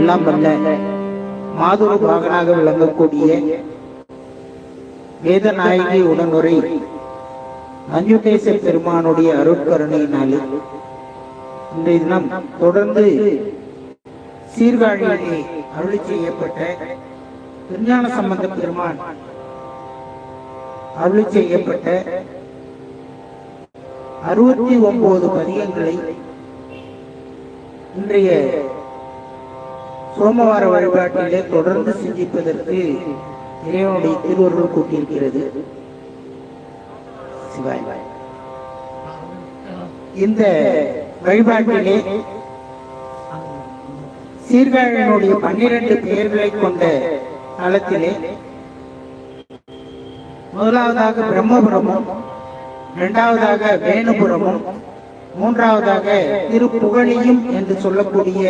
எல்லாம் வல்ல மாதுர பாகனாக விளங்கக்கூடிய வேதநாயகி உடனுரை மஞ்சுகேச பெருமானுடைய அருட்கருணையினாலே இன்றைய தினம் தொடர்ந்து சீர்காழியிலே அருளி செய்யப்பட்ட திருஞான சம்பந்த பெருமான் அருளி செய்யப்பட்ட அறுபத்தி ஒன்பது பதியங்களை இன்றைய சோமவார வழிபாட்டிலே தொடர்ந்து சிந்திப்பதற்கு இறைவனுடைய திருவருள் கூட்டியிருக்கிறது. சிவாய். இந்த வழிபாட்டிலே சீர்காழியினுடைய பன்னிரண்டு பெயர்களை கொண்ட தளத்திலே முதலாவதாக பிரம்மபுரமும் இரண்டாவதாக வேணுபுரமும் மூன்றாவதாக திருப்புகழியும் என்று சொல்லக்கூடிய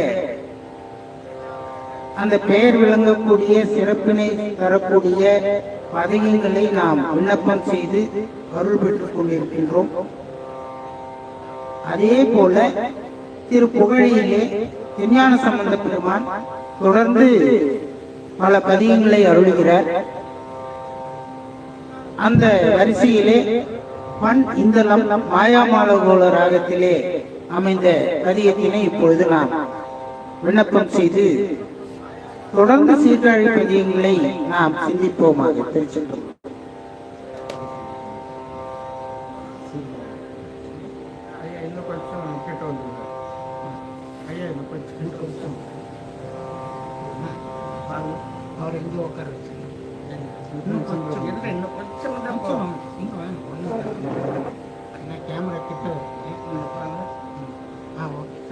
அந்த பெயர் விளங்கக்கூடிய சிறப்பினை தரக்கூடிய பதவிகளை நாம் விண்ணப்பம் செய்து அருள் பெற்றுக் கொண்டிருக்கின்றோம். அதே போல திரு புகழிலே திருஞான சம்பந்த பெருமான் தொடர்ந்து பல பதிகங்களை அருள்கிறார். அந்த வரிசையிலே பண் இந்தளம் மாயாமாலகோள ராகத்திலே அமைந்த பதியத்தினை இப்பொழுது நாம் விண்ணப்பம் செய்து தொடர்ந்து சீர்காழி பதியங்களை நாம் சிந்திப்போமாக திருச்செந்தூர். அவர் எங்க உட்கார வச்சு